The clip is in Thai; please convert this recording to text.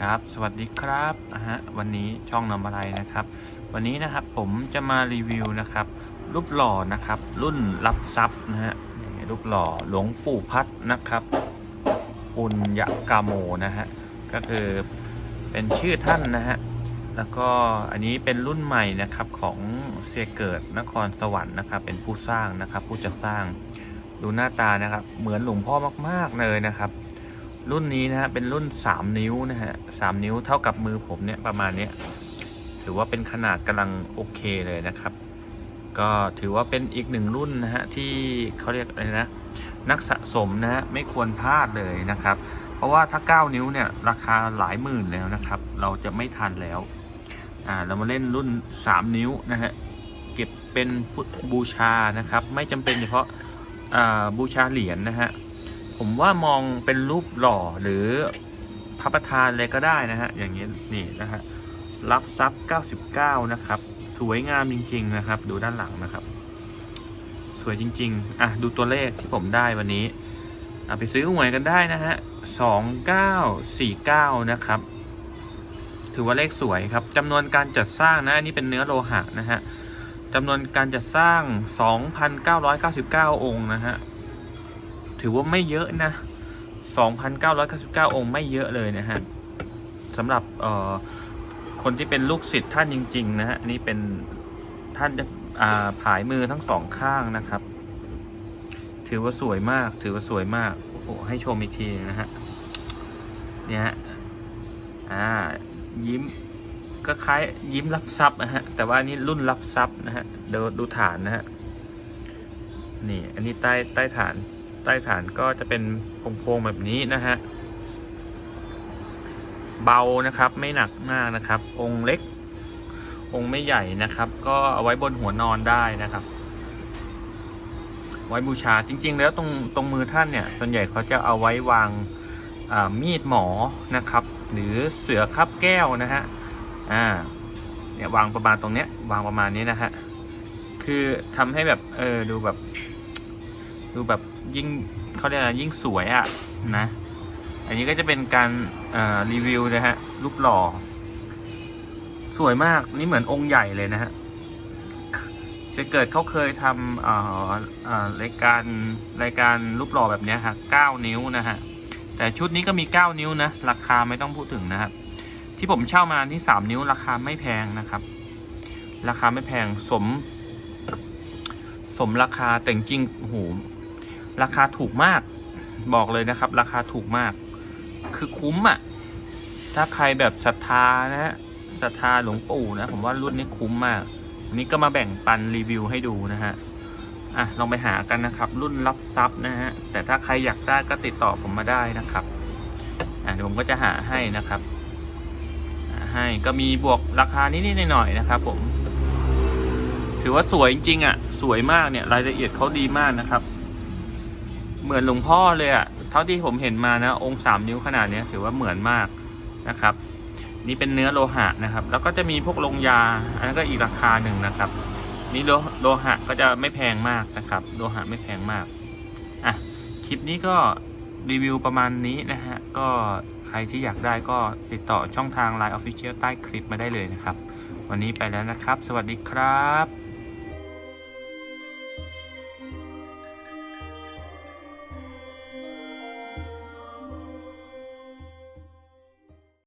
ครับ สวัสดีครับนะฮะวันนี้ช่องนำอะไรนะครับ วันนี้นะครับผมจะมารีวิวนะครับ รูปหล่อนะครับ รุ่นรับทรัพย์นะฮะรูปหล่อหลวงปู่พัดนะครับปุญญกาโมนะฮะก็คือเป็นชื่อท่านนะฮะแล้วก็อันนี้เป็นรุ่นใหม่นะครับของเสียเกิดนครสวรรค์นะครับ เป็นผู้สร้างนะครับ ผู้จะสร้างดูหน้าตานะครับ เหมือนหลวงพ่อมากๆเลยนะครับ รุ่นนี้นะฮะเป็นรุ่น 3 นิ้วนะฮะสนิ้วเท่ากับมือผมเนี่ยประมาณเนี้ยถือว่าเป็นขนาดกำลังโอเคเลยนะครับ ก็ถือว่าเป็นอีกหนึ่งรุ่นนะฮะที่เขาเรียกอะไรนะ นักสะสมนะฮะไม่ควรพลาดเลยนะครับ เพราะว่าถ้า 9 นิ้วเนี่ยราคาหลายหมื่นแล้วนะครับ เราจะไม่ทันแล้วอ่าเรามาเล่นรุ่น 3 นิ้วนะฮะเก็บเป็นบูชานะครับ ไม่จำเป็นเฉพาะอ่าบูชาเหรียญนะฮะ ผมว่ามองเป็นรูปหล่อหรือพระประธานอะไรก็ได้นะฮะ อย่างนี้นี่นะฮะรับทรัพย์99 นะครับ สวยงามจริง ๆ นะครับ ดูด้านหลังนะครับ สวยจริง ๆ อะ ดูตัวเลขที่ผมได้วันนี้เอะไปซื้อหวยกันได้นะฮะ2949นะครับ ถือว่าเลขสวยครับจำนวนการจัดสร้างนะอันนี้เป็นเนื้อโลหะนะฮะจำนวนการจัดสร้าง 2,999 องค์นะฮะ ถือว่าไม่เยอะนะ 2,999 องค์ไม่เยอะเลยนะฮะสำหรับเอ่อคนที่เป็นลูกศิษย์ท่านจริง ๆ นะฮะ อันนี้เป็นท่านอ่าผายมือทั้งสองข้างนะครับ ถือว่าสวยมาก ถือว่าสวยมาก โอ้โห ให้ชมอีกทีนะฮะ เนี่ยฮะ อ่า ยิ้มก็คล้ายยิ้มรับทรัพย์นะฮะ แต่ว่านี้รุ่นรับทรัพย์นะฮะดูดูฐานนะฮะ นี่ อันนี้ใต้ใต้ฐาน ใต้ฐานก็จะเป็นโพงๆแบบนี้นะฮะ เบานะครับไม่หนักมากนะครับ องค์เล็ก องค์ไม่ใหญ่นะครับ ก็เอาไว้บนหัวนอนได้นะครับ ไว้บูชาจริง ๆ แล้วตรงตรงมือท่านเนี่ย ส่วนใหญ่เขาจะเอาไว้วางมีดหมอนะครับ หรือเสือคับแก้วนะฮะอ่าเนี่ยวางประมาณตรงเนี้ยวางประมาณนี้นะฮะคือทำให้แบบเออดูแบบ ดูแบบยิ่งเขาเรียกอะไรยิ่งสวยอะ่ะนะ อันนี้ก็จะเป็นการรีวิวนะฮะรูปหล่อ สวยมากนี่เหมือนองค์ใหญ่เลยนะฮะเสยเกิดเขาเคยทำเอ่อรายการรายการรูปหล่อแบบนี้ฮะเก้านิ้วนะฮะแต่ชุดนี้ก็มีเก้านิ้วนะ ราคาไม่ต้องพูดถึงนะครับ ที่ผมเช่ามาที่สามนิ้วราคาไม่แพงนะครับ ราคาไม่แพงสม สมราคาแต่จริงโอ้โห ราคาถูกมาก บอกเลยนะครับ ราคาถูกมาก คือคุ้มอะ่ะ ถ้าใครแบบศรัทธานะฮะศรัทธาหลวงปู่นะ ผมว่ารุ่นนี้คุ้มมากวันนี้ก็มาแบ่งปันรีวิวให้ดูนะฮะอะลองไปหากันนะครับ รุ่นรับทรัพย์นะฮะแต่ถ้าใครอยากได้ก็ติดต่อผมมาได้นะครับอะเดี๋ยวผมก็จะหาให้นะครับให้ก็มีบวกราคานิดๆหน่อยๆนะครับ ผม ถือว่าสวยจริงๆอะ สวยมากเนี่ย รายละเอียดเขาดีมากนะครับ เหมือนหลวงพ่อเลยอะ่ะเท่าที่ผมเห็นมานะ องค์สามนิ้วขนาดนี้ถือว่าเหมือนมากนะครับ นี่เป็นเนื้อโลหะนะครับ แล้วก็จะมีพวกลงยา อันนั้นก็อีกราคาหนึ่งนะครับ นี่โลโลหะก็จะไม่แพงมากนะครับ โลหะไม่แพงมากอะคลิปนี้ก็รีวิวประมาณนี้นะฮะ ก็ใครที่อยากได้ก็ติดต่อช่องทาง Line Official ใต้คลิปมาได้เลยนะครับ วันนี้ไปแล้วนะครับ สวัสดีครับ